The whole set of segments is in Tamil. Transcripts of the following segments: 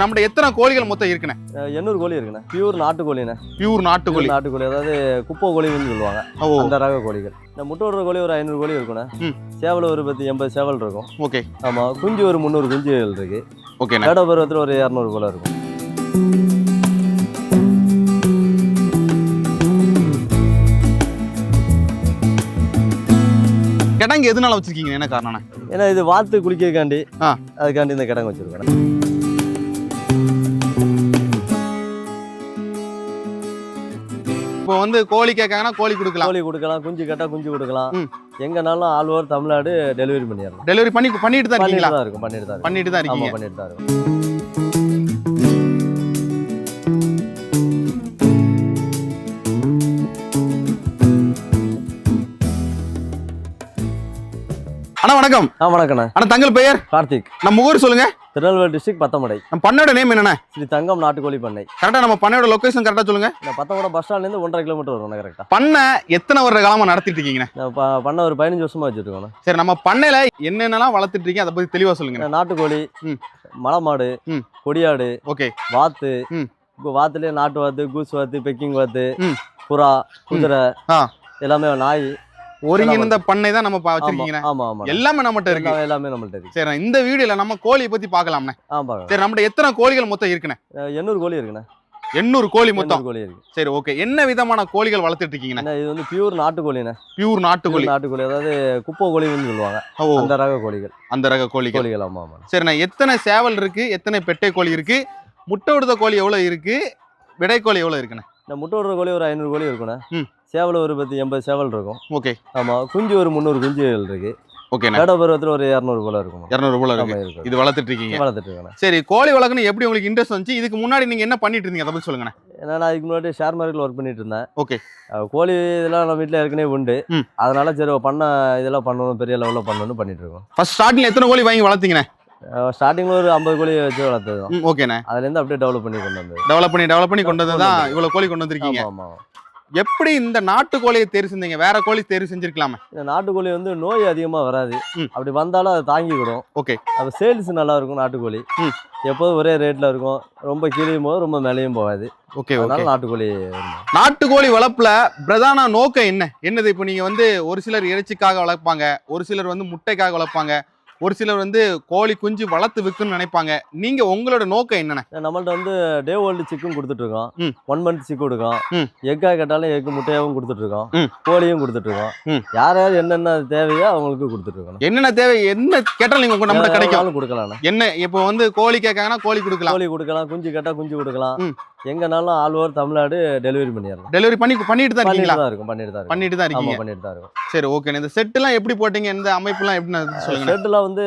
நம்மகிட்ட எத்தனை கோழிகள் மொத்தம் இருக்குண்ணே? எண்ணூறு கோழி இருக்குண்ணே. பியூர் நாட்டுக்கோழிண்ணே. பியூர் நாட்டுக்கோழி. பியூர் நாட்டுக்கோழி அதாவது குப்பை கோழின்னு சொல்லுவாங்க. அந்த ரக கோழிகள். இந்த முட்டை கோழி ஒரு ஐநூறு கோழி இருக்குண்ணே. சேவல் ஒரு பத்து எண்பது சேவல் இருக்கும். ஓகே. ஆமா குஞ்சு ஒரு முந்நூறு குஞ்சுகள் இருக்கு. ஓகேண்ணே. கடை பருவத்தில் ஒரு இரநூறு போல இருக்கும். கிடங்கு எதனால வச்சிருக்கீங்க? என்ன காரணம் ஏன்னா இது வாத்து குளிக்கிறதுக்காண்டி. அதுக்காண்டி இந்த கிடங்கு வச்சிருக்கேன் இப்போ வந்து கோழி கேட்காங்கன்னா கோழி கொடுக்கலாம். கோழி கொடுக்கலாம் குஞ்சு கேட்டா குஞ்சு கொடுக்கலாம். எங்கனாலும் ஆல் ஓவர் தமிழ்நாடு டெலிவரி பண்ணிடலாம். டெலிவரி பண்ணி பண்ணிட்டு தான் இருக்கீங்களா? இருக்கும் பண்ணிட்டு தான் பண்ணிட்டு தான் இருக்கீங்க. பண்ணிட்டு தான் இருக்கும். வணக்கம். ஆ வணக்கண்ணே. அண்ணா தங்கள் பெயர்? கார்த்திக். நம்ம ஊர் சொல்லுங்க. திருநெல்வேலி டிஸ்ட்ரிக்ட் பத்தமடை. நம்ம பண்ணையோட நேம் என்னண்ணே? ஸ்ரீ தங்கம் நாட்டுக்கோழி பண்ணை. கரெக்டா நம்ம பண்ணையோட லொகேஷன் கரெக்டா சொல்லுங்க. இந்த பத்தமடை பஸ் ஸ்டாண்ட்லேருந்து ஒன்றரை கிலோமீட்டர் வரும் கரெக்டாக பண்ணை எத்தனை வருட காலமா நடத்திட்டு இருக்கீங்கண்ணே? பண்ண ஒரு பதினஞ்சு வருஷமா வச்சுருக்கோண்ணே. சரி நம்ம பண்ணையில என்னென்னலாம் வளர்த்துட்டு இருக்கீங்க அதை பத்தி தெளிவா சொல்லுங்க நாட்டுக்கோழி ம். மலை மாடு ம். கொடியாடு ஓகே. வாத்து ம். இப்போ வாத்துலேயே நாட்டு வாத்து கூஸ் வாத்து பெக்கிங் வாத்து. புறா குதிரை. எல்லாமே நாய் ஒருங்கிணைந்த பண்ணை தான் நம்ம பா- ஆமா ஆமா ஆமா. எல்லாமே நம்மகிட்ட இருக்கு. எல்லாமே நம்மள்ட்ட இருக்கு. சரி இந்த வீடியோல நம்ம கோழியை பத்தி பார்க்கலாம்ண்ணே. ஆ பாருங்க சரி நம்மகிட்ட எத்தனை கோழிகள் மொத்தம் இருக்குண்ணே? எண்ணூறு கோழி இருக்குண்ணே. எண்ணூறு கோழி மொத்தம். கோழி இருக்கு. சரி ஓகே. என்ன விதமான கோழிகள் வளர்த்துட்டு இருக்கீங்கண்ணே? இது வந்து பியூர் நாட்டுக்கோழிண்ணே. பியூர் நாட்டுக்கோழி. நாட்டுக்கோழி அதாவது குப்பை கோழின்னு சொல்லுவாங்க. அந்த ரக கோழிகள். அந்த ரக கோழிகள். கோழிகள் ஆமா ஆமா. சரிண்ணே எத்தனை சேவல் இருக்கு? எத்தனை பெட்டை கோழி இருக்கு? முட்டை விடுத கோழி எவ்வளவு இருக்கு? விடை கோழி எவ்வளவு இருக்குண்ணே? இந்த முட்டை விடுற கோழி ஒரு ஐநூறு கோழி இருக்குண்ணே. சேவல் ஒரு பத்து எண்பது சேவல் இருக்கும். ஓகே. ஆமா குஞ்சு ஒரு முந்நூறு குஞ்சுகள் இருக்கு. ஓகேண்ணே கடை பருவத்தில் ஒரு இரநூறு போல இருக்கும்? இரநூறு போல இருக்கு. ஆமா இருக்கு. இது வளர்த்துட்டு இருக்கீங்க. வளர்த்துட்டு இருக்கேன். சரி கோழி வளர்க்கணும் எப்படி உங்களுக்கு இன்ட்ரெஸ்ட் வந்துச்சு? இதுக்கு முன்னாடி நீங்க என்ன பண்ணிட்டு இருந்தீங்க? அதை பத்தி சொல்லுங்கண்ணே. நான் இதுக்கு முன்னாடி ஷேர் மார்க்கெட்டில் ஒர்க் பண்ணிட்டு இருந்தேன். ஓகே. கோழி இதெல்லாம் நம்ம வீட்டில் ஏற்கனவே உண்டு. அதனால சரி பண்ண இதெல்லாம் பண்ணணும் பெரிய லெவலில் பண்ணணும்னு பண்ணிட்டு இருக்கோம். ஃபர்ஸ்ட் ஸ்டார்டிங்ல எத்தனை கோழி வாங்கி வளர்த்தீங்கண்ணே? ஸ்டார்டிங்கில் ஒரு ஐம்பது கோழி வச்சு வளர்த்தது ஓகேண்ணே. அதுலேருந்து அப்படியே டெவலப் பண்ணி கொண்டு வந்தது. டெவலப் பண்ணி டெவலப் பண்ணி கொண்டு வந்து தான் இவ்வளவு கோழி கொண்டு வந்திருக்கீங்க. ஆமா ஆமா. எப்படி இந்த நாட்டு கோழியை தேர்வு செஞ்சீங்க? வேற கோழி தேர்வு செஞ்சிருக்கலாமே. இந்த நாட்டுக்கோழி வந்து நோய் அதிகமாக வராது. அப்படி வந்தாலும் அதை தாங்கிக்கிடும். ஓகே. அப்போ சேல்ஸ் நல்லா இருக்கும் நாட்டுக்கோழி. எப்போதும் ஒரே ரேட்டில் இருக்கும். ரொம்ப கீழேயும் போது ரொம்ப மேலேயும் போகாது. ஓகே அதனால நாட்டுக்கோழி. நாட்டுக்கோழி வளர்ப்புல பிரதான நோக்கம் என்ன? என்னது? இப்போ நீங்க வந்து ஒரு சிலர் இறைச்சிக்காக வளர்ப்பாங்க ஒரு சிலர் வந்து முட்டைக்காக வளர்ப்பாங்க ஒரு சிலர் வந்து கோழி குஞ்சு வளர்த்து விற்குன்னு நினைப்பாங்க. நீங்க உங்களோட நோக்கம் என்னண்ணே நம்மள்ட்ட வந்து டே ஓல்டு சிக்கும் கொடுத்துட்ருக்கோம் ம். ஒன் மந்த் சிக்கு கொடுக்கும் ம். எக்காக கேட்டாலும் எக்கு முட்டையாகவும் கொடுத்துட்ருக்கோம் ம். கோழியும் கொடுத்துட்ருக்கோம் ம். யார் யார் என்னென்ன தேவையோ அவங்களுக்கு கொடுத்துட்ருக்கோம் என்னென்ன தேவை என்ன கேட்டாலும் நீங்க உங்க நம்மகிட்ட கிடைக்கும். கொடுக்கலாம். என்ன இப்போ வந்து கோழி கேட்காங்கன்னா கோழி கொடுக்கலாம். கோழி கொடுக்கலாம் குஞ்சு கேட்டால் குஞ்சு கொடுக்கலாம். எங்கனாலும் ஆல் ஓவர் தமிழ்நாடு டெலிவரி பண்ணிடலாம். டெலிவரி பண்ணி பண்ணிட்டு தான் இருக்கீங்களா? இருக்கும் பண்ணிட்டு தான் பண்ணிட்டு தான் ஆமா இருக்கீங்க பண்ணிட்டு தான் இருக்கும். சரி ஓகே இந்த செட் எல்லாம் எப்படி போட்டீங்க? இந்த அமைப்புலாம் எப்படி சொல்லுங்க. ஷர்ட்லாம் வந்து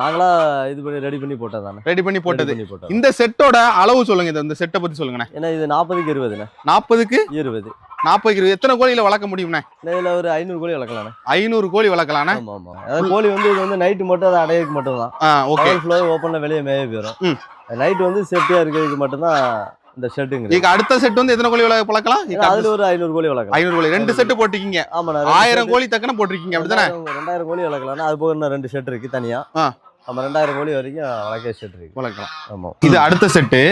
நாங்களா இது பண்ணி ரெடி பண்ணி போட்டது தானே ரெடி பண்ணி போட்டது இந்த செட்டோட அளவு சொல்லுங்க இந்த- இந்த செட்டை பத்தி சொல்லுங்கண்ணே. ஏன்னா இது நாற்பதுக்கு இருபதுண்ணே. நாற்பதுக்கு? இருபது. நாற்பதுக்கு இருபது. எத்தனை கோழியில வளர்க்க முடியும்ண்ணே? இதில் ஒரு ஐநூறு கோழி வளர்க்கலாண்ணே. ஐநூறு கோழி வளர்க்கலாண்ணே? ஆமா ஆமா. அதாவது கோழி வந்து இது வந்து நைட்டு மட்டும் அது அடையிறதுக்கு மட்டும் தான் ஓகே ஃபுல்லாக ஓப்பனில் வெளியே மேய. போயிடும் நைட் வந்து சேஃப்டியாக இருக்கிறதுக்கு மட்டும்தான் இந்த ஷெட்டுங்க நீங்க அடுத்த செட் வந்து எத்தனை கோழி வளர்க்கலாம்? அதுல ஒரு ஐநூறு கோழி வளர்க்கலாம். ஐநூறு கோழி. ரெண்டு செட்டு போட்டிருக்கீங்க. ஆமா ஆயிரம் கோழி தக்கன போட்டிருக்கீங்க அப்படிதானே? ரெண்டாயிரம் கோழி வளர்க்கலாம். அது போக இன்னும் ரெண்டு செட் இருக்கு தனியா. ஆமா ரெண்டாயிரம் கோழி வரைக்கும் வளர்க்க செட் இருக்கு. வளர்க்கலாம். ஆமா. இது அடுத்த செட்டு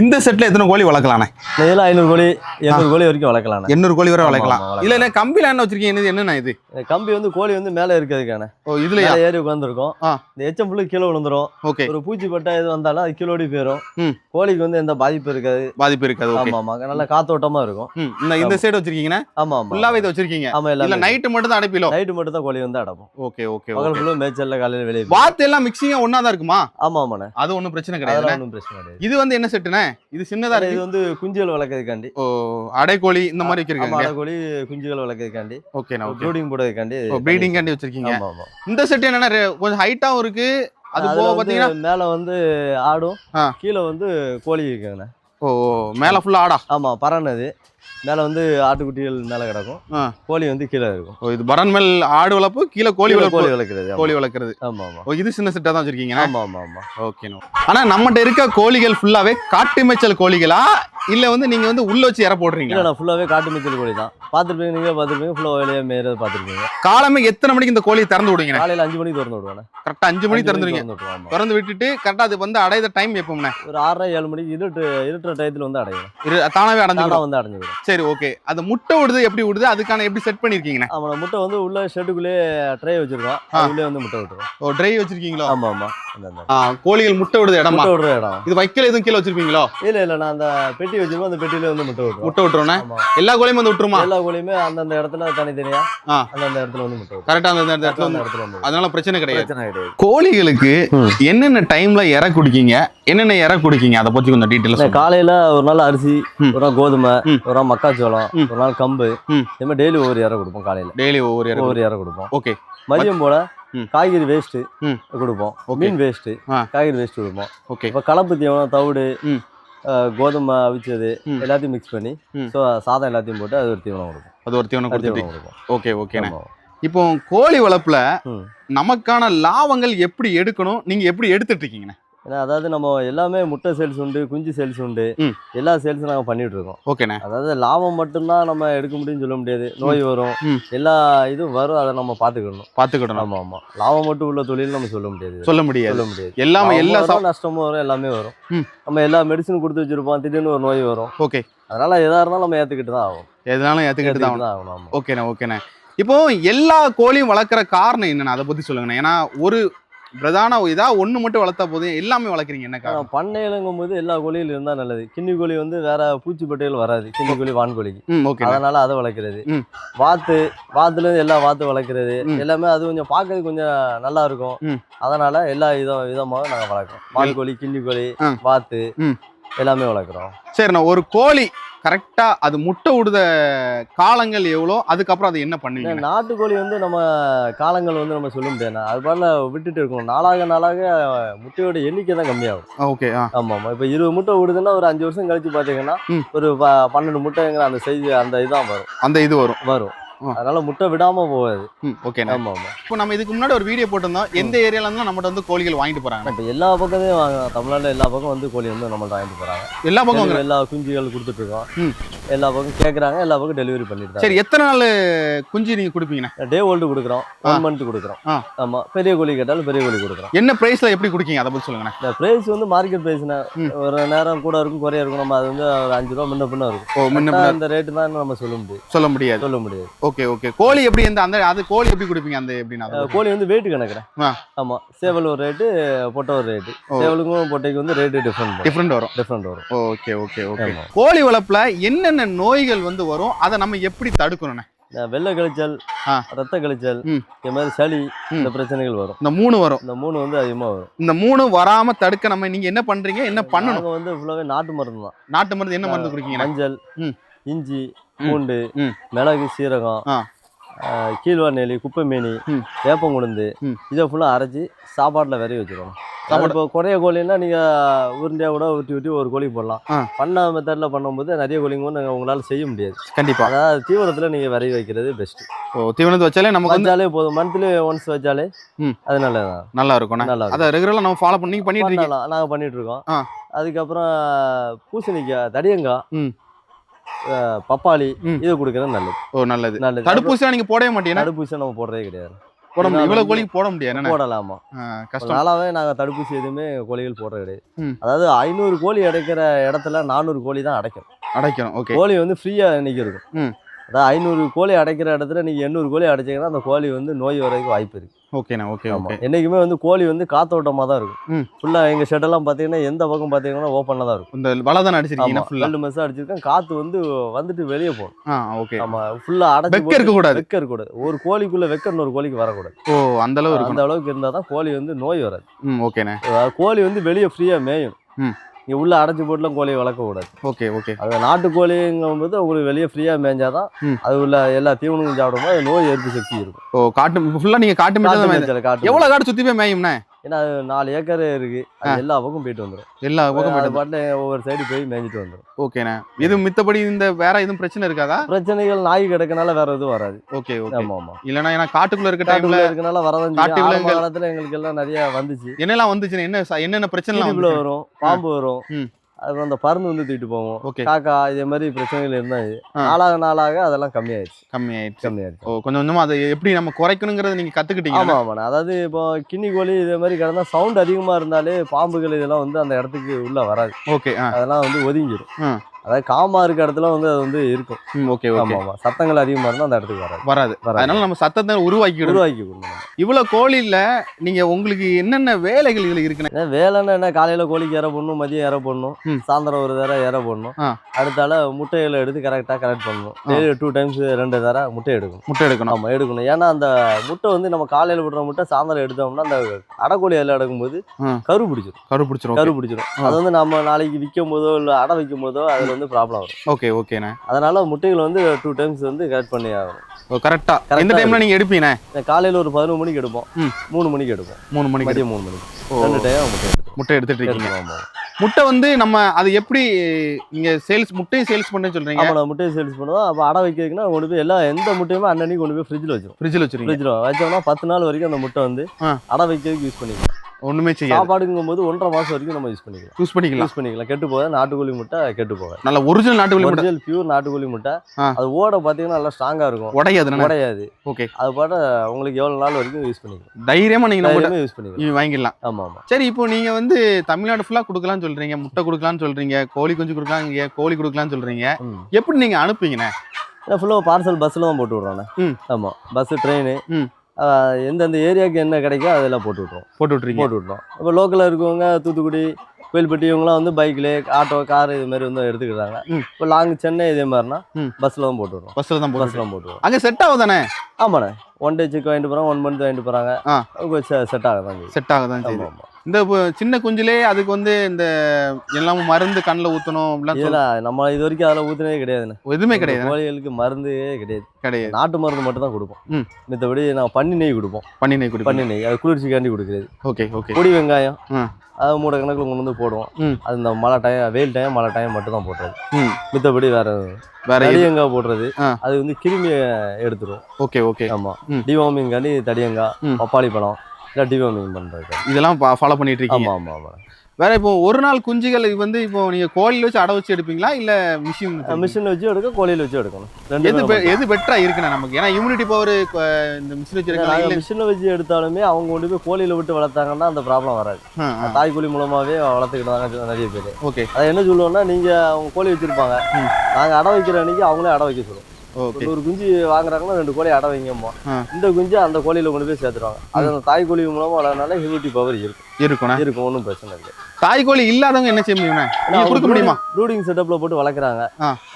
இந்த செட்ல எத்தனை கோழி வளர்க்கலாண்ணே இதில் ஐநூறு கோழி எண்ணூறு கோழி வரைக்கும் வளர்க்கலாம் எண்ணூறு கோழி வரை வளர்க்கலாம். ஆமா, வளர்க்கலாம். இல்ல இல்ல கம்பில என்ன வச்சிருக்கீங்க. இது என்னண்ணா இது? கம்பி வந்து கோழி வந்து மேலே இருக்கிறதுக்கான. ஓ இதுலயா? மேலே ஏறி உட்காந்துருக்கும். இந்த எச்சம் புல்லு கீழே விழுந்துரும். ஓகே. ஒரு பூச்சி பட்டா எது வந்தாலும் அது கீழோடி போயிடும். கோழிக்கு வந்து எந்த பாதிப்பு இருக்காது. பாதிப்பு இருக்காது ஆமா ஆமா நல்ல காத்தோட்டமா இருக்கும். இந்த இந்த சைடு வச்சிருக்கீங்கன்னா ஆமா ஆமா. ஃபுல்லாவே இதை வச்சிருக்கீங்க. ஆமா இல்ல நைட்டு மட்டும் தான் அடைப்பிலோ நைட்டு மட்டும் தான் கோழி வந்து அடப்போம். ஓகே ஓகே பகல் ஃபுல்லும் மேய்ச்சல்ல காலையில வெளியே. வாத்து எல்லாம் மிக்சிங்கா ஒண்ணா தான் இருக்குமா? ஆமா ஆமாண்ணே. அது ஒண்ணும் பிரச்சனை கிடையாது ஒன்றும் பிரச்சனை கிடையாது. இது வந்து என்ன செட்டுண்ணே இது சின்னதா இது இருக்கு. வந்து குஞ்சுகள் வளர்க்கறதுக்காண்டி. ஓ அடைக்கோழி இந்த மாதிரி வச்சிருக்காங்க. கோழி குஞ்சுகள் வளர்க்கறதுக்காண்டி. ஓகே ப்ரூடிங் போடுறதுக்காண்டி ப்ரீடிங் காண்டி வச்சிருக்கீங்க. இந்த செட் என்னன்னா கொஞ்சம் ஹைட்டாவும் இருக்கு. அது போக பாத்தீங்கன்னா மேல வந்து ஆடும். கீழே வந்து கோழி இருக்குங்கண்ணே. ஓ மேல ஃபுல்லா ஆடா? ஆமா பறனது மேல வந்து ஆட்டுக்குட்டிகள் மேல கிடக்கும். கோழி வந்து கீழே இருக்கும். ஓ இது பரன்மேல் ஆடு வளர்ப்பு கீழே கோழி வளர்ப்பு. கோழி வளர்க்குறது கோழி வளர்க்குறது. ஆமா ஆமா. ஓ இது சின்ன செட்டா தான் வச்சிருக்கீங்க ஆமா ஆமா ஆமா. ஓகே ஆனா நம்மகிட்ட இருக்க கோழிகள் ஃபுல்லாவே காட்டு மேய்ச்சல் கோழிகளா? இல்ல வந்து நீங்க வந்து உள்ள வச்சு இற போடுறீங்க இல்லை நான் ஃபுல்லாகவே காட்டு மேய்ச்சல் கோழி தான். பார்த்துருப்பீங்க நீங்கள் பார்த்துருப்பீங்க ஃபுல்லாக வேலையாக மேயறது பார்த்துருப்பீங்க. காலமே எத்தனை மணிக்கு இந்த கோழியை திறந்து விடுவீங்க? காலையில் அஞ்சு மணிக்கு திறந்து விடுவேன் கரெக்டா அஞ்சு மணிக்கு திறந்துருவீங்க. திறந்து விட்டுட்டு கரெக்டா அது வந்து அடையிற டைம் எப்போம்ண்ணே ஒரு ஆறரை ஏழு மணிக்கு இருட்டு இருட்டுற டயத்தில் வந்து அடையும் இரு தானாவே அடைஞ்சு வந்து அடைஞ்சு சரி ஓகே அது முட்டை விடுது எப்படி விடுது? அதுக்கான எப்படி செட் பண்ணிருக்கீங்கண்ணே? ஆமாம் முட்டை வந்து உள்ள ஷெட்டுக்குள்ளேயே ட்ரே வச்சிருக்கோம். உள்ளே வந்து முட்டை விட்டுரும் ஓ ட்ரை வச்சிருக்கீங்களோ? ஆமாம் ஆமாம் அந்த அந்த. ஆ, கோழிகள் முட்டை விடுது இடமா? முட்டை விடுற இடம். இது வைக்கல எதுவும் கீழே வச்சிருப்பீங்களோ இல்லை இல்லை நான் அந்த பெட்டி வச்சிருக்கோம். அந்த பெட்டியில வந்து முட்டை விட்டுரும் முட்டை ஆமாம் எல்லா கோழியும் வந்து விட்டுருமா? எல்லா கோழியுமே அந்தந்த இடத்துல தனித்தனியா. அந்தந்த இடத்துல வந்து முட்டை கரெக்டா அந்த அந்த இடத்துல அந்த வந்து இடத்துல அதனால பிரச்சனை கிடையாது. கோழிகளுக்கு. என்னென்ன டைம்ல இற குடிக்கீங்க? என்னென்ன இற குடிக்கீங்க? அதை பத்தி கொஞ்சம் டீட்டெயிலா நான் சொல்லுங்க. காலையில ஒரு நாள் அரிசி. ஒரு நாள் கோதுமை. ஒரு நாள் மக்காச்சோளம். ஒரு நாள் கம்பு. இது மாதிரி டெய்லி ஒவ்வொரு இறை கொடுப்போம் காலையில டெய்லி ஒவ்வொரு இற ஒவ்வொரு இறை கொடுப்போம் ஓகே மதியம் போல. காய்கறி வேஸ்ட் ம். கொடுப்போம். மீன் வேஸ்ட் ஆ. காய்கறி வேஸ்ட் கொடுப்போம் ஓகே இப்போ கலப்பு தீவனம் தவிடு கோதுமை அவிச்சது. எல்லாத்தையும் மிக்ஸ் பண்ணி. ஸோ சாதம் எல்லாத்தையும் போட்டு அது ஒரு தீவனம் கொடுப்போம் அது ஒரு தீவனம் கொடுப்போம் ஓகே ஆமா. இப்போ கோழி வளர்ப்புல. நமக்கான லாபங்கள் எப்படி எடுக்கணும் நீங்க எப்படி எடுத்துட்டு இருக்கீங்கண்ணே ஏன்னா அதாவது நம்ம எல்லாமே முட்டை சேல்ஸ் உண்டு குஞ்சு சேல்ஸ் உண்டு. எல்லா சேல்ஸும் நாங்கள் பண்ணிட்டு இருக்கோம். ஓகேண்ணே. அதாவது லாபம் மட்டும்தான் நம்ம எடுக்க முடியும்னு சொல்ல முடியாது. நோய் வரும். எல்லா இதுவும் வரும். அதை நம்ம பார்த்துக்கணும் பாத்துக்கிடணும் ஆமா ஆமா. லாபம் மட்டும் உள்ள தொழில் நம்ம சொல்ல முடியாது. சொல்ல முடியாது. சொல்ல முடியாது. எல்லாமே எல்லா நஷ்டமும் வரும் எல்லாமே வரும். நம்ம எல்லா மெடிசன் கொடுத்து வச்சிருப்போம். திடீர்னு ஒரு நோய் வரும். ஓகே. அதனால எதா இருந்தாலும் நம்ம ஏத்துக்கிட்டு தான் ஆகும் எதனாலும் ஏத்துக்கிட்டு தான் ஆகணும். ஓகேண்ணே ஓகேண்ணே. இப்போ எல்லா கோழியும் வளர்க்குற காரணம் என்னண்ணே அதை பத்தி சொல்லுங்கண்ணே. ஏன்னா ஒரு பிரதான இதா ஒண்ணு மட்டும் வளர்த்தா போதும். எல்லாமே வளர்க்குறீங்க என்ன காரணம்? பண்ணையிலங்கும் போது எல்லா கோழியிலும் இருந்தா நல்லது. கிண்ணி கோழி வந்து வேற பூச்சிப்பட்டைகள் வராது. கிண்ணி கோழி வான்கோழிக்கு ஓகே. அதனால அதை வளர்க்குறது. வாத்து வாத்துல இருந்து எல்லா வாத்து வளர்க்குறது. எல்லாமே அது கொஞ்சம் பார்க்கறது கொஞ்சம் நல்லா இருக்கும். அதனால எல்லா விதம் விதமாக நாங்க வளர்க்குறோம். வான்கோழி கிண்ணி கோழி. வாத்து. எல்லாமே வளர்க்குறோம். சரிண்ணா ஒரு கோழி கரெக்டா அது முட்டை விடுத காலங்கள் எவ்வளோ? அதுக்கப்புறம் அது என்ன பண்ணுவீங்க? நாட்டுக்கோழி வந்து நம்ம காலங்கள் வந்து நம்ம சொல்ல முடியாது. அது பாடல விட்டுட்டு இருக்கணும் நாளாக நாளாக முட்டையோட எண்ணிக்கை தான் கம்மியாகும். ஓகே ஆ. ஆமா ஆமா இப்போ இருபது முட்டை விடுதுன்னா ஒரு அஞ்சு வருஷம் கழிச்சு பாத்தீங்கன்னா ம். ஒரு பன்னெண்டு முட்டைங்கிற அந்த சைஸ் அந்த இதான் வரும். அந்த இது வரும். வரும். அதனால முட்டை விடாம போகாது. ஓகேண்ணா ஆமா ஆமா. இப்போ நம்ம இதுக்கு முன்னாடி ஒரு வீடியோ போட்டிருந்தோம். எந்த ஏரியால இருந்து நம்மகிட்ட வந்து கோழிகள் வாங்கிட்டு போறாங்க? இப்போ எல்லா பக்கத்தையும் வாங்கலாம் தமிழ்நாட்டுல எல்லா பக்கம் வந்து கோழி வந்து நம்மள்ட்ட வாங்கிட்டு போறாங்க. எல்லா பக்கம். எல்லா குஞ்சுகள் கொடுத்துட்டு இருக்கோம். எல்லா பக்கம் கேக்குறாங்க எல்லா பக்கம் டெலிவரி பண்ணிட்டு சரி எத்தனை நாள் குஞ்சு நீங்க கொடுப்பீங்கண்ணே? டே ஓல்டு கொடுக்குறோம். ஒன் மந்த் கொடுக்குறோம். ஆமா பெரிய கோழி கேட்டாலும் பெரிய கோழி கொடுக்குறோம். என்ன பிரைஸ்ல எப்படி கொடுக்கீங்க? அதை பத்தி சொல்லுங்கண்ணே. பிரைஸ் வந்து மார்க்கெட் பிரைஸ்னா. ஒரு நேரம் கூட இருக்கும் குறைய இருக்கும் நம்ம அது வந்து ஒரு அஞ்சு ரூபா முன்ன பின்ன இருக்கும். அந்த ரேட்டு தான் நம்ம சொல்ல முடியும். சொல்ல முடியாது. சொல்ல முடியாது. ஓகே ஓகே கோழி எப்படி இந்த அந்த அது கோழி எப்படி கொடுப்பீங்க? அந்த எப்படின்னா? கோழி வந்து வெயிட் கணக்குறேன். ஆமா. சேவல் ஒரு ரேட்டு பொட்டை ஒரு ரேட்டு. சேவலுக்கும் பொட்டைக்கு வந்து ரேட்டு டிஃப்ரெண்ட் டிஃப்ரெண்ட் வரும். டிஃப்ரெண்ட் வரும். Okay okay okay. கோழி வளர்ப்புல என்னென்ன நோய்கள் வந்து வரும்? அதை நம்ம எப்படி தடுக்கணும்ண்ணே இந்த வெள்ளை கழிச்சல். ரத்த கழிச்சல். இந்த மாதிரி சளி. இந்த பிரச்சனைகள் வரும். இந்த மூணு வரும். இந்த மூணு வந்து அதிகமா வரும். இந்த மூணு வராம தடுக்க நம்ம நீங்க என்ன பண்றீங்க? என்ன பண்ணணும்? வந்து ஃபுல்லாவே நாட்டு மருந்து தான். நாட்டு மருந்து என்ன மருந்து குடிக்கீங்க? மஞ்சள். இஞ்சி. பூண்டு. மிளகு சீரகம் கீழ்வாநெல்லி குப்பைமேனி ம். வேப்பங்குழுந்து. இதை ஃபுல்லாக அரைச்சி சாப்பாட்டில் விரைய வச்சிருக்கணும். சாப்பாடு- இப்போ குறைய கோழின்னா நீங்கள் உருண்டையாக கூட ஊற்றி ஊற்றி ஒரு கோழி போடலாம். பண்ண மெத்தடில் பண்ணும்போது நிறைய கோழிங்க வந்து உங்களால் செய்ய முடியாது. கண்டிப்பா. அதாவது தீவிரத்தில் நீங்கள் விரைய வைக்கிறது பெஸ்ட் ஓ தீவனத்தை வச்சாலே நமக்கு வந்து வச்சாலே போதும். மந்த்லி ஒன்ஸ் வச்சாலே ம். அது நல்லதுதான். நல்லா இருக்கும்ண்ணே. நல்லா இருக்கும். அதை ரெகுலரா நம்ம ஃபாலோ பண்ணி பண்ணிட்டு பண்ணலாம். நாங்கள் பண்ணிட்டு இருக்கோம். அதுக்கப்புறம் பூசணிக்காய் தடியங்காய் பப்பாளி. இது கொடுக்கறது நல்லது. ஓ நல்லது. நல்லது. தடுப்பூசியா நீங்க போடவே மாட்டீங்கன்னா தடுப்பூசி நம்ம போடுறதே கிடையாது. போட முடியும். இவ்வளவு கோழிக்கு போட முடியாது? போடலாமா. கஷ்டம். நாளாவே நாங்க தடுப்பூசி எதுவுமே கோழிகள் போடுறது கிடையாது. அதாவது ஐநூறு கோழி அடைக்கிற இடத்துல நானூறு கோழி தான் அடைக்கும் அடைக்கணும். ஓகே. கோழி வந்து ஃப்ரீயா இன்னைக்கு இருக்கும். அதாவது ஐநூறு கோழி அடைக்கிற இடத்துல நீங்க எண்ணூறு கோழி அடைச்சீங்கன்னா அந்த கோழி வந்து நோய் வர்றதுக்கு வாய்ப்பு இருக்கு. ஓகேண்ணே ஓகே ஆமா. ஓகே. என்னைக்குமே வந்து கோழி வந்து காத்தோட்டமா தான் இருக்கும். ம். ஃபுல்லா எங்க ஷெட்டெல்லாம் பாத்தீங்கன்னா எந்த பக்கம் பாத்தீங்கன்னா ஓப்பன்ல தான் இருக்கும். இந்த வலை தானே அடிச்சிருக்கீங்க ஃபுல்லா ரெண்டு மெஸ்ஸா அடிச்சிருக்கேன். காத்து வந்து வந்துட்டு வெளியே போகும். ஆ ஓகே. ஆமா ஃபுல்லா அடைச்சு வெக்க போட்டு- இருக்க கூடாது வெக்க இருக்கக்கூடாது. ஒரு கோழிக்குள்ள வெக்க இன்னொரு கோழிக்கு வரக்கூடாது. ஓ அந்த அளவு இருக்கணும். அந்த அளவுக்கு இருந்தா தான் கோழி வந்து நோய் வராது. ம் ஓகேண்ணே. கோழி வந்து வெளியே ஃப்ரீயா மேயும். ம். இங்க உள்ள அடைச்சு போட்டுலாம் கோழியை வளர்க்க கூடாது ஓகே ஓகே. அது நாட்டு கோழிங்கும்போது உங்களுக்கு வெளியே ஃப்ரீயா மேய்ஞ்சாதான் ம். அது உள்ள எல்லா தீவனங்களும் சாப்பிடும்போது நோய் எதிர்ப்பு சக்தி இருக்கும். ஓ காட்டு ஃபுல்லா நீங்க காட்டு மேய்ச்சல் காட்டு எவ்வளவு காடு சுத்தி போய் மேயும்ண்ணே? ஏன்னா அது நாலு ஏக்கர் இருக்கு. அது எல்லா பக்கம் போயிட்டு வந்துடும் எல்லா பக்கம் போயிட்டு பாட்டுல ஒவ்வொரு சைடு போய் மேய்ஞ்சிட்டு வந்துடும் ஓகேண்ணே. இது மித்தபடி இந்த வேற எதுவும் பிரச்சனை இருக்காதா? பிரச்சனைகள் நாய் கிடக்கனால வேற எதுவும் வராது. Okay okay. ஆமா ஆமா. இல்லைன்னா ஏன்னா காட்டுக்குள்ள இருக்க டைம்ல காட்டுக்குள்ள இருக்கனால வரதான் காட்டு செய்யும். ஆரம்ப விலங்குகள். காலத்துல எங்களுக்கு எல்லாம் நிறைய வந்துச்சு. என்னெல்லாம் வந்துச்சுன்னு என்ன என்னென்ன பிரச்சனை வரும் பாம்பு வரும். அது அந்த பருந்து வந்து தூக்கிட்டு போவோம். ஓகே. காக்கா இதே மாதிரி பிரச்சனைகள் இருந்தாது. ஆ. நாளாக நாளாக அதெல்லாம் கம்மியாயிடுச்சு. கம்மி ஆயிடுச்சு கம்மியாயிடுச்சு. ஓ கொஞ்சம் கொஞ்சமா அதை எப்படி நம்ம குறைக்கணுங்கிறத நீங்க கத்துக்கிட்டீங்க ஆமா ஆமாண்ணா. அதாவது இப்போ கின்னி கோழி இதே மாதிரி கிடந்தா சவுண்ட் அதிகமா இருந்தாலே பாம்புகள் இதெல்லாம் வந்து அந்த இடத்துக்கு உள்ள வராது. ஓகே அதெல்லாம் வந்து ஒதுங்கிடும். அதாவது காமா இருக்க இடத்துல வந்து அது வந்து இருக்கும். ஓகே ஆமா ஓகே ஆமா சத்தங்கள் அதிகமா இருந்தா அந்த இடத்துக்கு வராது. வராது. வராது. அதனால நம்ம சத்தத்தை உருவாக்கிக்கணும் உருவாக்கி கொடுக்கணும் இவ்வளவு கோழில நீங்க உங்களுக்கு என்னென்ன வேலைகள் இதுல இருக்குன்னு? வேலைன்னா என்ன? காலையில கோழிக்கு இற போடணும் மதியம் இற போடணும். சாயந்தரம் ஒரு தடவை இற போடணும். அடுத்தால முட்டைகளை எடுத்து கரெக்டா கரெக்ட் பண்ணணும். டெய்லி டூ டைம்ஸ் ரெண்டு தடவை முட்டை எடுக்கணும். முட்டை எடுக்கணும். ஆமா எடுக்கணும். ஏன்னா அந்த முட்டை வந்து நம்ம காலையில விடுற முட்டை சாயந்தரம் எடுத்தோம்னா அந்த அடைக்கோழி எல்லாம் எடுக்கும்போது ம். கரு பிடிச்சிடும் கரு பிடிச்சிரும் கரு பிடிச்சிடும் அது வந்து நம்ம நாளைக்கு விற்கும் போதோ இல்லை அடை வைக்கும் போதோ அதுல வந்து ப்ராப்ளம் வரும் ஓகே ஓகேண்ணே அதனால முட்டைகள் வந்து டூ டைம்ஸ் வந்து கரெக்ட் பண்ணி ஆகணும். கரெக்டா Correct எந்த டைம்ல நீங்க எடுப்பீங்க காலையில ஒரு பதினொரு மணிக்கு எடுப்போம். மூணு மணிக்கு எடுப்போம். மூணு மணிக்கு மதியம் மூணு மணிக்கு. ரெண்டு டைம் முட்டை எடுத்துருவோம் முட்டை எடுத்துட்டு இருக்கீங்க. முட்டை வந்து நம்ம அது எப்படி நீங்க சேல்ஸ் முட்டையும் சேல்ஸ் பண்ண சொல்றீங்க? ஆமா முட்டையை சேல்ஸ் பண்ணுவோம். அப்போ அடை வைக்கிறதுக்குன்னா கொண்டு போய் எல்லாம் எந்த முட்டையுமே அன்னன்னைக்கு கொண்டு போய் ஃப்ரிட்ஜில் வச்சிரும் ஃப்ரிட்ஜில் வச்சிருக்கீங்க. ஃப்ரிட்ஜில் வச்சோம்னா பத்து நாள் வரைக்கும் அந்த முட்டை வந்து. அடை வைக்கிறதுக்கு யூஸ் பண்ணிக்கலாம். ஒண்ணுமே செய்யாது. சாப்பாடுங்கும் போது ஒன்றரை மாசம் வரைக்கும் நம்ம யூஸ் பண்ணிக்கலாம். யூஸ் பண்ணிக்கலாம். யூஸ் பண்ணிக்கலாம். கெட்டு போகாது. நாட்டுக்கோழி முட்டை கெட்டு போகாது. நல்ல ஒரிஜினல் நாட்டுக்கோழி முட்டை. ஒரிஜினல் பியூர் நாட்டுக்கோழி முட்டை. அது ஓட பார்த்தீங்கன்னா நல்லா ஸ்ட்ராங்காக இருக்கும். உடையாது உடையாது. ஓகே அது பாட்ட உங்களுக்கு எவ்வளோ நாள் வரைக்கும் யூஸ் பண்ணிக்கலாம். தைரியமா நீங்க நம்ம யூஸ் பண்ணிக்கலாம். வாங்கிடலாம். ஆமா ஆமா. சரி இப்போ நீங்க வந்து தமிழ்நாடு ஃபுல்லா கொடுக்கலாம்னு சொல்றீங்க முட்டை கொடுக்கலாம்னு சொல்றீங்க கோழி குஞ்சு கொடுக்கலாங்க கோழி கொடுக்கலாம்னு சொல்றீங்க. ம். எப்படி நீங்க அனுப்புவீங்கண்ணே ஃபுல்லாக பார்சல் பஸ்ஸில் தான் போட்டு விட்றோண்ணே. ஆமாம் பஸ்ஸு ட்ரெயின். எந்தெந்த ஏரியாவுக்கு என்ன கிடைக்கோ அதெல்லாம் போட்டு விட்ருவோம் போட்டு விட்டுறீங்க போட்டு விட்றோம் இப்போ லோக்கலில் இருக்கவங்க தூத்துக்குடி கோயில்பட்டி இவங்கலாம் வந்து பைக்கில் ஆட்டோ கார் இது மாதிரி வந்து எடுத்துக்கிறாங்க. இப்போ லாங் சென்னை இதே மாதிரினா. பஸ்ஸில் தான் போட்டு விட்றோம். பஸ்ல தான் போட்டு பஸ்ஸில் போட்டு விட்றோம். அங்க செட் ஆகுதானே? ஆமாண்ணே. ஒன் டே செக் வாங்கிட்டு போகிறாங்க ஒன் மந்த் வாங்கிட்டு போகிறாங்க. செட் ஆக தான் செட் ஆகுதான் ஆமாம் செய்யுது. ஆமாம். இந்த சின்ன குஞ்சுலே அதுக்கு வந்து இந்த எல்லாமே மருந்து கண்ணில் இதில் நம்ம இது வரைக்கும் அதில் ஊற்றுனதே கிடையாதுண்ணே. எதுவுமே கிடையாது கோழிகளுக்கு மருந்தே கிடையாது. கிடையாது. நாட்டு மருந்து மட்டும் தான் கொடுப்போம். ம். மித்தபடி நான் பன்னி நெய் கொடுப்போம். பண்ணி நெய் குடி பன்னி நெய். அது குளிர்ச்சிக்காண்டி கொடுக்குறது. Okay okay. பொடி வெங்காயம். அது மூட கணக்கில் கொண்டு வந்து போடுவோம். அது இந்த மழை டைம் வெயில் டைம் மழை டைம் மட்டும் தான் போடுறது. ம். மித்தபடி வேற வேற தடியங்காய் போடுறது. அது வந்து கிருமியை எடுத்துரும். Okay okay. ஆமா. ம். டிவாமிங்காண்டி தடியங்காய். பப்பாளி பழம் இல்லை டிவாமிங் பண்றது இதெல்லாம் ஃபாலோ பண்ணிட்டு இருக்கீங்க ஆமா ஆமா ஆமா. வேற இப்போ ஒரு நாள் குஞ்சுகள் வந்து இப்போ நீங்க கோழில வச்சு அடை வச்சு எடுப்பீங்களா? இல்ல மிஷின் மிஷின் வச்சு எடுக்க கோழியில் வச்சு எடுக்கணும். எது எது பெட்டரா இருக்குண்ணே நமக்கு? ஏன்னா இம்யூனிட்டி பவர் இந்த மிஷின் வச்சு எடுக்கலாம் இல்ல. மிஷினில் வச்சு எடுத்தாலுமே அவங்க கொண்டு போய் கோழியில் விட்டு வளர்த்தாங்கன்னா அந்த ப்ராப்ளம் வராது. தாய் கோழி மூலமாவே வளர்த்துக்கிட்டாங்க நிறைய பேர். ஓகே அதை என்ன சொல்லுவோம்னா நீங்க அவங்க கோழி வச்சிருப்பாங்க. நாங்க அடை வைக்கிற அன்னைக்கு அவங்களே அடை வைக்க சொல்லுவோம். ஒரு குஞ்சு வாங்குறாங்கன்னா ரெண்டு கோழி அடை வைங்கம்மா. இந்த குஞ்சு அந்த கோழியில கொண்டு போய் சேர்த்துருவாங்க. அது அந்த தாய் கோழி மூலமா வளர்றதுனால ஹியூமிட்டி பவர் இருக்கும் இருக்குண்ணே இருக்கும் ஒன்றும் பிரச்சனை இல்லை. தாய் கோழி இல்லாதவங்க என்ன செய்ய நீங்க கொடுக்க முடியுமா? ப்ரூடிங் செட்டப்ல போட்டு வளர்க்குறாங்க.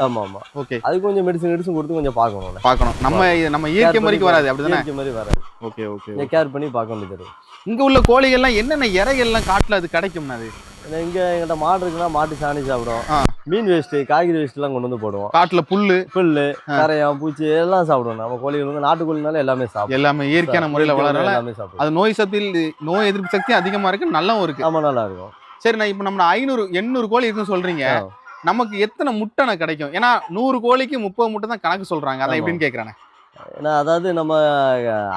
ஆமா ஆமா ஓகே. அது கொஞ்சம் மெடிசன் மெடிசன் கொடுத்து கொஞ்சம் பார்க்கணும் பார்க்கணும். நம்ம நம்ம இயற்கை முறைக்கு வராது அப்படிதானே? இயற்கை மாதிரி வராது. ஓகே ஓகே கேர் பண்ணி பார்க்க வேண்டியது. இருக்கும் இங்க உள்ள கோழிகள்லாம் என்னென்ன இறைகள்லாம் காட்டுல அது கிடைக்கும்ண்ணா அது? இங்க எங்கிட்ட மாடு இருக்குன்னா மாட்டு சாணி சாப்பிடும் ஆ. மீன் வேஸ்ட் காய்கறி வேஸ்ட் எல்லாம் கொண்டு வந்து போடுவோம். காட்டுல புல்லு புல்லு கரையான் பூச்சி எல்லாம் சாப்பிடுவோம். நம்ம கோழிகள் வந்து நாட்டுக்கோழினால எல்லாமே சாப்பிடும் எல்லாமே இயற்கையான முறையில வளரனால எல்லாமே சாப்பிடும் அது நோய் சக்தியில் நோய் எதிர்ப்பு சக்தி அதிகமா இருக்கு நல்லாவும் இருக்கு. ஆமா நல்லா இருக்கும். சரி நான் இப்போ நம்ம ஐநூறு எண்ணூறு கோழி இருக்குன்னு சொல்றீங்க. நமக்கு எத்தனை முட்டைன கிடைக்கும்? ஏன்னா நூறு கோழிக்கு முப்பது முட்டை தான் கணக்கு சொல்றாங்க. அதை. எப்படின்னு கேக்குறானே. ஏன்னா அதாவது நம்ம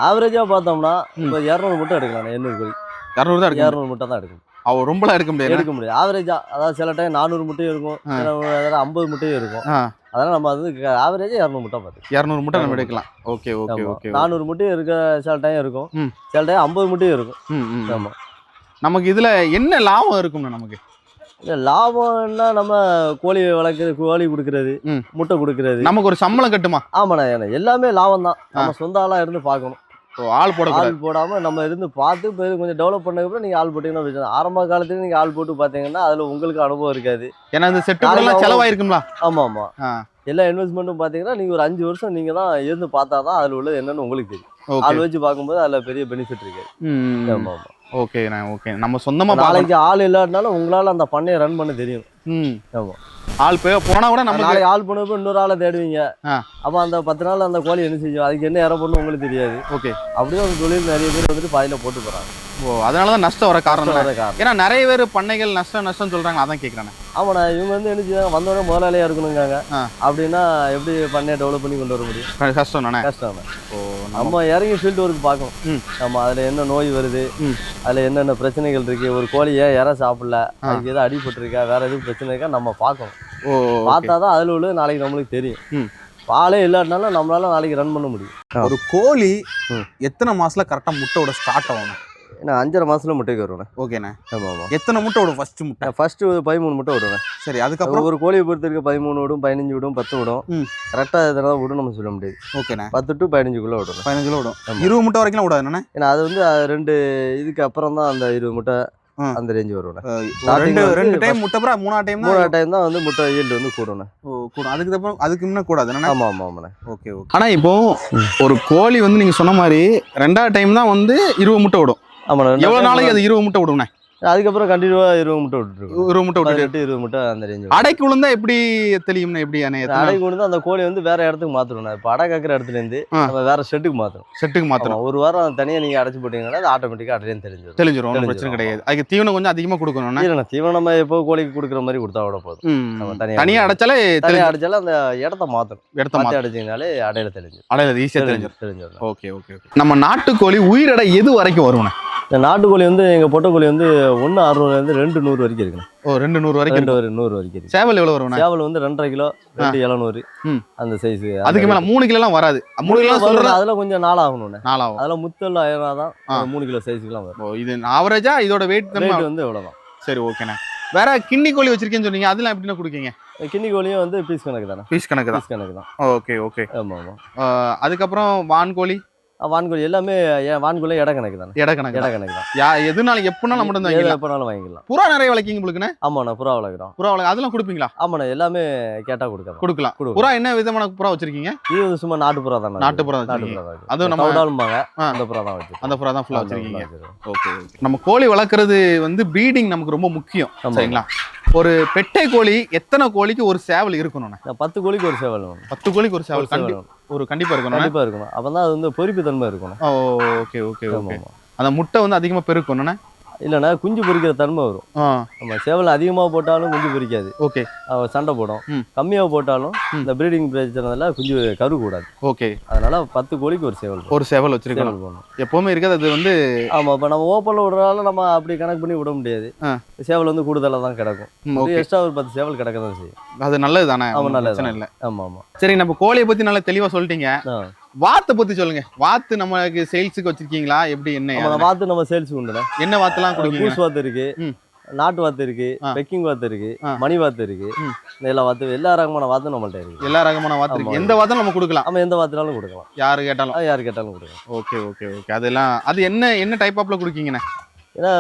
ஆவரேஜா பார்த்தோம்னா. இப்போ இரநூறு முட்டை எடுக்கலாம் எண்ணூறு கோழி. இரநூறு தான் இரநூறு முட்டை தான் எடுக்கணும். அவ ரொம்பலாம் எடுக்க முடியாது எடுக்க முடியாது. ஆவரேஜா அதாவது சில டைம் நானூறு முட்டையும் இருக்கும். நேரம் ஐம்பது முட்டையும் இருக்கும். அதனால நம்ம அது ஆவரேஜா இரநூறு முட்டை பார்த்து இரநூறு முட்டை நம்ம 200 எடுக்கலாம். ஓகே ஓகே ஓகே நானூறு முட்டையும் இருக்க சில டைம் இருக்கும். சில டைம் ஐம்பது முட்டையும் இருக்கும். ம், ம். ஆமா. நமக்கு இதுல என்ன லாபம் இருக்கும்ண்ணா நமக்கு? இல்ல லாபம்னா நம்ம கோழி வளர்க்குறது கோழி கொடுக்கறது. முட்டை கொடுக்கறது. நமக்கு ஒரு சம்பளம் கட்டுமா? ஆமாண்ணா எல்லாமே லாபம் தான் நம்ம சொந்த ஆளா இருந்து பார்க்கணும். ஆள் போடக்கூடாது. ஆள் போடாம நம்ம இருந்து பார்த்து இப்போ கொஞ்சம் டெவலப் பண்ணதுக்கப்புறம் நீங்க ஆள் போட்டீங்கன்னா. ஆரம்ப காலத்துல நீங்க ஆள் போட்டு பார்த்தீங்கன்னா அதுல உங்களுக்கு அனுபவம் இருக்காது. ஏன்னா இந்த செட்டு நாளைக்கு எல்லாம் அவங்க- செலவாயிருக்கும்ல. ஆமா ஆமா ஆ. எல்லா இன்வெஸ்ட்மெண்ட்டும் பார்த்தீங்கன்னா நீங்க ஒரு அஞ்சு வருஷம் நீங்க தான் இருந்து பார்த்தா தான் அதுல உள்ளது என்னன்னு உங்களுக்கு தெரியும். ஓகே ஆள் வச்சு பார்க்கும்போது அதுல பெரிய பெனிஃபிட் இருக்கு ஆமா ஆமா ஓகேண்ணா ஓகே நம்ம சொந்தமா பார்க்கலாம் நாளைக்கு ஆள் இல்லாட்டினாலும் உங்களால அந்த பண்ணையை ரன் பண்ண தெரியும். ம். ஆள் போய் போனா கூட நமக்கு நாளைக்கு ஆள் பண்ணப்போ இன்னொரு ஆளை தேடுவீங்க. அப்ப அந்த பத்து நாள் அந்த கோழி என்ன செய்யும்? அதுக்கு என்ன இற உங்களுக்கு தெரியாது. ஓகே. அப்படியே அந்த தொழில் நிறைய பேர் வந்துட்டு பாதியில போட்டு போறாங்க. ஓ அதனால தான் நஷ்டம் வர காரணம் வர காரணம். ஏன்னா நிறைய பேர் பண்ணைகள் நஷ்டம் நஷ்டம் சொல்றாங்க. அதான் கேக்குறானே ஆமாண்ணா இவங்க வந்து என்ன செய்வாங்க? வந்தோடனே முதலாளியா இருக்கணுங்காங்க. அப்படின்னா எப்படி பண்ணையை டெவலப் பண்ணி கொண்டு வர முடியும்? கஷ்டம் தானே? கஷ்டம் ஓ நம்ம நம்ம இறங்கி ஃபீல்டு ஒர்க் பார்க்கணும். நம்ம அதுல என்ன நோய் வருது. அதில் என்னென்ன பிரச்சனைகள் இருக்கு? ஒரு கோழி ஏன் இற சாப்பிடல. அதுக்கு எதுவும் அடிபட்டிருக்கா? வேற எதுவும் பிரச்சனை இருக்கா நம்ம பார்க்கணும். ஓ. பார்த்தா தான் அதில் உள்ள நாளைக்கு நம்மளுக்கு தெரியும். ம். பாலே இல்லாட்டினாலும் நம்மளால நாளைக்கு ரன் பண்ண முடியும். ஒரு கோழி. எத்தனை மாசத்துல கரெக்டா முட்டையோட ஸ்டார்ட் ஆகணும் ஏன்னா அஞ்சரை மாசத்துல முட்டைக்கு வருவேன் ஓகேண்ணே. ஆமாம் ஆமாம் எத்தனை முட்டை விடும் ஃபர்ஸ்ட் முட்டை? ஃபர்ஸ்ட் பதிமூணு முட்டை விடுவேன். சரி அதுக்கப்புறம்? ஒரு கோழியை பொறுத்த இருக்க பதிமூணு விடும் பதினஞ்சு விடும் பத்து விடும். கரெக்டாக எத்தனை விடும் நம்ம சொல்ல முடியாது. ஓகேண்ணே. பத்து டு பதினஞ்சுக்குள்ளே விடுவேன். பதினஞ்சு கிலோ விடும். இருபது முட்டை வரைக்கும் விடாது ஏன்னா அது வந்து அது ரெண்டு இதுக்கு அப்புறம் தான் அந்த இருபது முட்டை. அந்த ரேஞ்சு Starting ரெண்டு ரெண்டு டைம் முட்டை அப்புறம் மூணாவது டைம் மூணாவது டைம் தான் வந்து முட்டை ஈல்டு வந்து கூடணும் கூடும். அதுக்கு அப்புறம் அதுக்கு முன்ன கூடாது. ஆமாம் ஆமாம் ஆமாண்ணே. Okay okay. ஆனா இப்போ ஒரு கோழி வந்து நீங்க சொன்ன மாதிரி ரெண்டாவது டைம் தான் வந்து இருபது முட்டை விடும் ஆமாண்ணே எவ்வளவு நாளைக்கு அது இருபது முட்டை விடும்ண்ணே அதுக்கப்புறம் கண்டினியூவாக இருபது முட்டை விட்டுருக்கோம் இருபது முட்டை விட்டுட்டு. இருபது முட்டை அந்த ரேஞ்சு அடைக்கு விழுந்தா எப்படி தெரியும்ண்ணே எப்படி அண்ணே அடை கொண்டு வந்து அந்த கோழி வந்து வேற இடத்துக்கு மாற்றணும் இப்போ அடை கக்கிற இடத்துல இருந்து ஆ. நம்ம வேற ஷெட்டுக்கு மாற்றணும் செட்டுக்கு மாத்தணும் ஒரு வாரம் தனியாக நீங்கள் அடைச்சு போட்டீங்கன்னா அது ஆட்டோமேட்டிக்காக அடையிலேயும் தெரிஞ்சிடும் ஒன்றும் பிரச்சனை கிடையாது. அதுக்கு தீவனம் கொஞ்சம் அதிகமா கொடுக்கணும்ண்ணே. இல்லைண்ணா தீவனம் நம்ம எப்போ கோழிக்கு கொடுக்குற மாதிரி கொடுத்தா விட போதும். நம்ம தனியா தனியா அடைச்சாலே தனியாக தெரிஞ்சு அடைச்சாலும் அந்த இடத்த மாற்றணும் இடத்த மாற்றி அடைச்சிங்கனாலே அடையில தெரிஞ்சிடும் அடையாது ஈஸியா தெரிஞ்சிடும் தெரிஞ்சிடும் ஓகே ஓகே ஓகே. நம்ம நாட்டுக்கோழி உயிரடை எது வரைக்கும் வரும்ண்ணே? இந்த நாட்டுக்கோழி வந்து எங்கள் பொட்டைக்கோழி வந்து ஒன்று அறுநூறுலேருந்து ரெண்டு நூறு வரைக்கும் இருக்குண்ணே. ஓ ரெண்டு நூறு வரைக்கும் ரெண்டு. ஒரு நூறு வரைக்கும் இருக்கு. சேவல் எவ்வளவு வரும்ண்ணே? சேவல் வந்து ரெண்டரை கிலோ ரெண்டு எழுநூறு. அந்த சைஸ் அதுக்கு மேல மூணு கிலோ எல்லாம் வராது. மூணு கிலோ சொல்ற அதில் கொஞ்சம் நாள் ஆகணும்ண்ணே நாலாகும். அதெல்லாம் முத்தல் ஆயிரம் தான் மூணு கிலோ சைஸுக்குலாம் வரும். இது ஆவரேஜா இதோட வெயிட் ரேட் வந்து எவ்வளோதான் சரி ஓகேண்ணே வேற கிண்ணி கோழி வச்சிருக்கேன்னு சொன்னீங்க அதெல்லாம் எப்படின்னா கொடுக்கீங்க? கிண்ணி கோழியும் வந்து பீஸ் கணக்கு தானே பீஸ் கணக்கு தான். பீஸ் கணக்கு தான். ஓகே ஓகே ஆமாம் ஆமாம் அதுக்கப்புறம் வான்கோழி? வான்கோழி எல்லாமே வான்கோழி இட கணக்கு தானே. எடை கணக்கு இட. கணக்கு தான். யா எதுனாலும் எப்படினாலும் நம்ம வந்து எது வாங்கிக்கலாம். எப்போனாலும் வாங்கிக்கலாம். புறா நிறைய வளர்க்கிங்க உங்களுக்குண்ணே ஆமாண்ணா புறா வளர்க்குறோம் புறா வளர்க்க அதெல்லாம் கொடுப்பீங்களா? ஆமாண்ணா எல்லாமே கேட்டால் கொடுக்கலாம். கொடுக்கலாம். புறா என்ன விதமான புறா வச்சிருக்கீங்க? இது சும்மா நாட்டு புறா தானே. நாட்டு புறா நாட்டு புறா தான் அதுவும் நம்ம- கவுடாலும்பாங்க ஆ. அந்த புறா தான் வச்சு அந்த புறா தான் ஃபுல்லா வச்சிருக்கீங்க. ஓகே நம்ம கோழி வளர்க்குறது வந்து ப்ரீடிங் நமக்கு ரொம்ப முக்கியம். சரிங்களா? ஒரு பெட்டை கோழி எத்தனை கோழிக்கு ஒரு சேவல் இருக்கணும்ண்ணே பத்து கோழிக்கு ஒரு சேவல் பத்து கோழிக்கு ஒரு சேவல் கண்டி. ஒரு கண்டிப்பா இருக்கணும் கண்டிப்பா இருக்கணும். அப்போ தான் அது வந்து பொறுப்பு தன்மை இருக்கணும் ஓகே ஓகே ஓகே. அந்த முட்டை வந்து அதிகமா பெருக்கணும்ண்ணே இல்லைண்ணா குஞ்சு பொரிக்கிற தன்மை வரும். நம்ம சேவல் அதிகமாக போட்டாலும் குஞ்சு பொரிக்காது. ஓகே. சண்டை போடும். கம்மியாக போட்டாலும். இந்த ப்ரீடிங் பிரச்சனைல குஞ்சு கரு கூடாது ஓகே. அதனால பத்து கோழிக்கு ஒரு சேவல். ஒரு சேவல் வச்சிருக்கணும். சேவல் போடணும். எப்பவுமே இருக்கிறது அது வந்து ஆமா இப்போ நம்ம ஓப்பனில் விடுறதால நம்ம அப்படி கணக்கு பண்ணி விட முடியாது. சேவல் வந்து கூடுதலாக தான் கிடக்கும். எக்ஸ்ட்ரா ஒரு பத்து சேவல் கிடக்க தான் செய்யும். அது நல்லது தானே ஆமா, ஒண்ணும் நல்லது இல்லை. ஆமா ஆமா. சரி நம்ம கோழியை பத்தி நல்லா தெளிவா சொல்லிட்டீங்க. வாத்தை பத்தி சொல்லுங்க. வாத்து நமக்கு சேல்ஸுக்கு வச்சிருக்கீங்களா? எப்படி என்ன வாத்து நம்ம சேல்ஸ் உண்டுண்ணே. என்ன வாத்துலாம் கொடுக்கீங்க கூஸ் வாத்து இருக்கு. நாட்டு வாத்து இருக்கு. பெக்கிங் வாத்து இருக்கு. மணி வாத்து இருக்கு. எல்லா வாத்து எல்லா ரகமான வாத்தும் நம்மள்ட்ட இருக்கு. எல்லா ரகமான வாத்து இருக்கு. எந்த வாத்தும் நம்ம கொடுக்கலாம். நம்ம எந்த வாத்துனாலும் கொடுக்கலாம். யாரு கேட்டாலும். யார் கேட்டாலும் கொடுக்கலாம். Okay okay okay. அதெல்லாம் அது என்ன என்ன டைப் ஆப்ல கொடுக்கீங்கண்ணே? ஏன்னா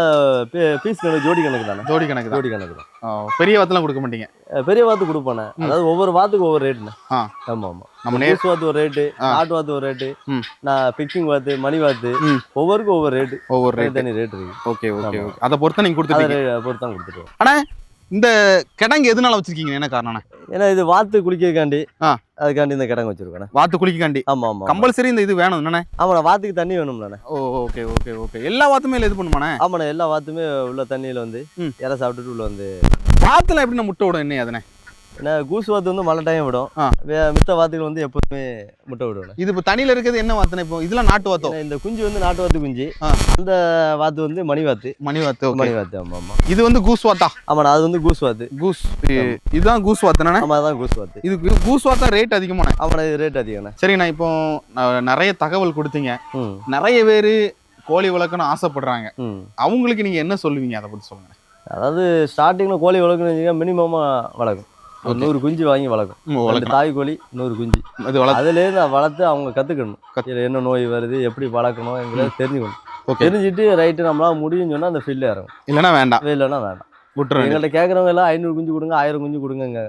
பீஸ் கணக்கு ஜோடி கணக்கு தானே? ஜோடி கணக்கு ஜோடி கணக்கு தான். பெரிய வாத்துலாம் கொடுக்க மாட்டீங்க. பெரிய வாத்து கொடுப்பானே ம். அதாவது ஒவ்வொரு வாத்துக்கு ஒவ்வொரு ரேட்டுண்ணே ஆ. ஆமா ஆமா. நம்ம நேர் கூஸ் வாத்து ஒரு ரேட்டு. நாட்டு வாத்து ஒரு ரேட்டு. நான் பிக்கிங் வாத்து மணி வாத்து. ஒவ்வொருக்கும் ஒவ்வொரு ரேட்டு ஒவ்வொரு ரேட் தனி ரேட் இருக்கு. ஓகே ஓகே அதை பொறுத்த நீங்க அதை கொடுத்துருக்கீங்க பொறுத்து தான் கொடுத்துருவோம் இந்த கிடங்கு எதனால வச்சிருக்கீங்க? என்ன காரணம் ஏன்னா இது வாத்து குளிக்கிறதுக்காண்டி. அதுக்காண்டி இந்த கிடங்கு வச்சிருக்கேன் வாத்து குளிக்காண்டி? ஆமா ஆமா. கம்பல்சரி இந்த இது வேணும் என்னண்ணே? ஆமாண்ணா வாத்துக்கு தண்ணி வேணும்லண்ணே. Oh okay okay okay. எல்லா வாத்துமே இது பண்ணுமாண்ணே? ஆமாண்ணா எல்லா வாத்துமே உள்ள தண்ணியில வந்து. இற சாப்பிட்டுட்டு உள்ள வந்து வாத்துல எப்படி நம்ம முட்டை விடும் என்ன அதுனே ஏன்னா கூசு வாத்து வந்து மழை டைம் விடும். மித்த வாத்துகள் வந்து எப்போதுமே முட்டை விடுவேன் இது இப்போ தண்ணியில இருக்கிறது என்ன வாத்துனே இப்போ இதெல்லாம் நாட்டு வாத்தோ? இந்த குஞ்சு வந்து நாட்டு வாத்து குஞ்சு. அந்த வாத்து வந்து மணி வாத்து. மணி வாத்து மணி வாத்து ஆமா ஆமா. இது வந்து கூஸ் வாத்தா? ஆமாண்ணா அது வந்து கூஸ் வாத்து. கூஸ் இதுதான் கூஸ் வாத்துனானே ஆமா அதான் கூஸ் வாத்து. இது கூஸ் வாத்தா ரேட் அதிகமானே ஆமாண்ணா இது ரேட் அதிகம்ண்ணே. சரிண்ணா இப்போ நிறைய தகவல் கொடுத்தீங்க. நிறைய பேர் கோழி வளர்க்கணும்னு ஆசைப்படுறாங்க. அவங்களுக்கு நீங்க என்ன சொல்லுவீங்க? அதை பத்தி சொல்லுங்க. அதாவது ஸ்டார்டிங்கில் கோழி வளர்க்கணும் மினிமமாக வளர்க்கும். ஒரு நூறு குஞ்சு வாங்கி வளர்க்கும். ரெண்டு தாய் கோழி நூறு குஞ்சு. வளர்த்து அதுலேருந்து வளர்த்து அவங்க கற்றுக்கணும் இதில் என்ன நோய் வருது எப்படி வளர்க்கணுங்கிறத தெரிஞ்சுக்கணும். ஓகே. தெரிஞ்சுட்டு ரைட்டு நம்மளால முடியும்னு சொன்னால் அந்த ஃபீல்டில் இறங்கும். இல்லைன்னா வேண்டாம். இல்லைன்னா வேண்டாம். விட்டுருங்க எங்கள்கிட்ட கேட்குறவங்க எல்லாம் ஐநூறு குஞ்சு கொடுங்க ஆயிரம் குஞ்சு கொடுங்க.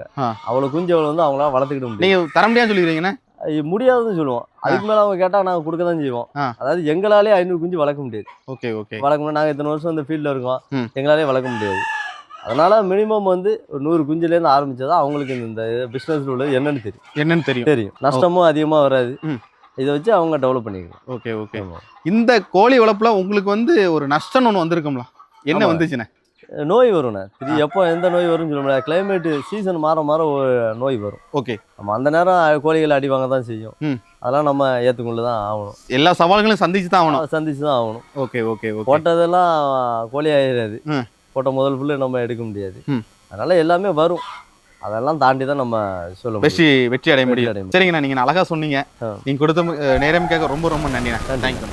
அவ்வளோ குஞ்சு அவ்வளோ வந்து அவங்களால வளர்த்துக்கிட முடியும். நீங்க தர முடியாதுன்னு சொல்லிக்கிறீங்கண்ணே? அது முடியாதுன்னு சொல்லுவோம். அதுக்கு மேலே அவங்க கேட்டால் நாங்கள் கொடுக்க தான் செய்வோம். அதாவது எங்களாலே ஐநூறு குஞ்சு வளர்க்க முடியாது. Okay okay. வளர்க்க முடியாது நாங்கள் இத்தனை வருஷம் இந்த ஃபீல்டில் இருக்கோம். எங்களாலே வளர்க்க முடியாது. அதனால மினிமம் வந்து ஒரு நூறு குஞ்சுலேருந்து ஆரம்பிச்சா அவங்களுக்கு இந்த பிஸ்னஸில் உள்ளது. என்னன்னு தெரியும். என்னன்னு தெரியும். தெரியும். நஷ்டமும் அதிகமாக வராது. இதை வச்சு அவங்க டெவலப் பண்ணிக்கலாம். Okay okay. இந்த கோழி வளர்ப்புல உங்களுக்கு வந்து ஒரு நஷ்டம் ஒன்று வந்திருக்கும்ல? என்ன. வந்துச்சுண்ணே நோய் வரும்ண்ணே இது எப்போ எந்த நோய் வரும்னு சொல்ல முடியாது. கிளைமேட் சீசன் மாற மாற ஒரு நோய் வரும். ஓகே நம்ம அந்த நேரம் கோழிகள் அடி வாங்க தான் செய்யும். அதெல்லாம் நம்ம ஏற்றுக்கொண்டு தான் ஆகணும். எல்லா சவால்களையும் சந்திச்சு தான் ஆகணும். சந்திச்சு தான் ஆகணும். ஓகே ஓகே போட்டதெல்லாம் கோழி ஆயிடாது. போட்ட முதல் புல்லு நம்ம எடுக்க முடியாது. அதனால எல்லாமே வரும். அதெல்லாம் தாண்டி தான் நம்ம சொல்ல வெற்றி வெற்றி அடைய முடியும். சரிங்கண்ணா நீங்க அழகா சொன்னீங்க. ஆ. நீங்க கொடுத்த நேரம் கேட்க ரொம்ப ரொம்ப நன்றிண்ணா. தேங்க்யூ